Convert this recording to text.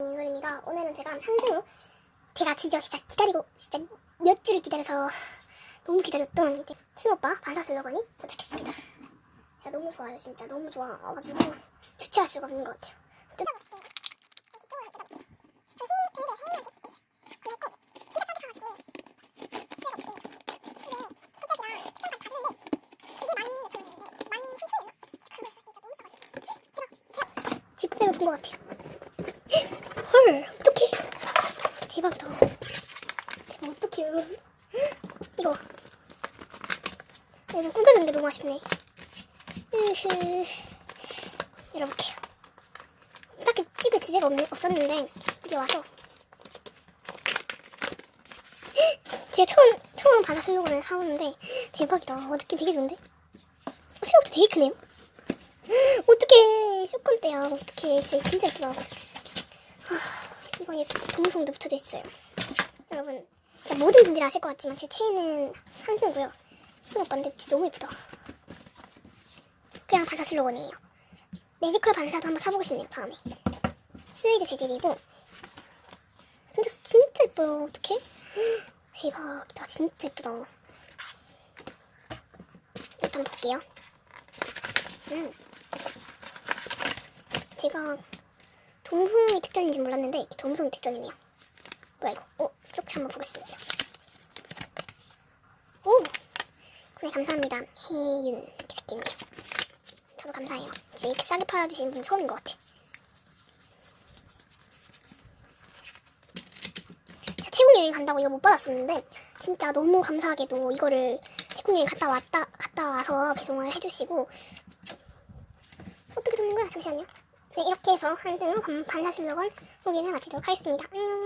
이글입니다. 오늘은 제가 한승우 제가 드디어 진짜 기다리고 진짜 몇 주를 기다려서 너무 기다렸던 이제 승우 오빠 반사슬러건이 도착했습니다. 야, 너무 좋아요 진짜 너무 좋아가지고 주체할 수가 없는 것 같아요. 지퍼백을 본것 같아요. 헐, 어떡해. 대박이다. 대박, 어떡해요. 이거. 이거 좀 끊겨졌는데 너무 아쉽네. 으흐. 열어볼게요. 딱히 찍을 주제가 없, 없었는데, 이제 와서. 제가 처음, 처음 바다 슬로건을 사오는데, 대박이다. 어, 느낌 되게 좋은데? 어, 생각보다 되게 크네요. 어떡해 쇼콘 때야 어떡해 진짜, 아, 이건 이렇게 동성도 붙여져 있어요. 여러분 진짜 모든 분들이 아실 것 같지만 제 최애는 한승우고요. 승우 오빠인데 진짜 너무 예쁘다. 그냥 반사 슬로건이에요. 매지컬 반사도 한번 사보고 싶네요 다음에. 스웨이드 재질이고. 진짜 진짜 예뻐요. 어떡해? 대박이다. 진짜 예쁘다. 일단 볼게요. 음. 제가 동성이 특전인지 몰랐는데 이게 동성이 특전이네요. 뭐야 이거? 어, 쪽지 한번 보겠습니다. 오! 구매 감사합니다. 혜윤 이렇게 새끼네요. 저도 감사해요. 진짜 이렇게 싸게 팔아주신 분 처음인 것 같아. 제가 태국 여행 간다고 이거 못 받았었는데 진짜 너무 감사하게도 이거를 태국 여행 갔다 왔다 갔다 와서 배송을 해주시고 어떻게 적는 거야? 잠시만요. 네, 이렇게 해서 한 등은 반사실력은 후기를 마치도록 하겠습니다. 안녕.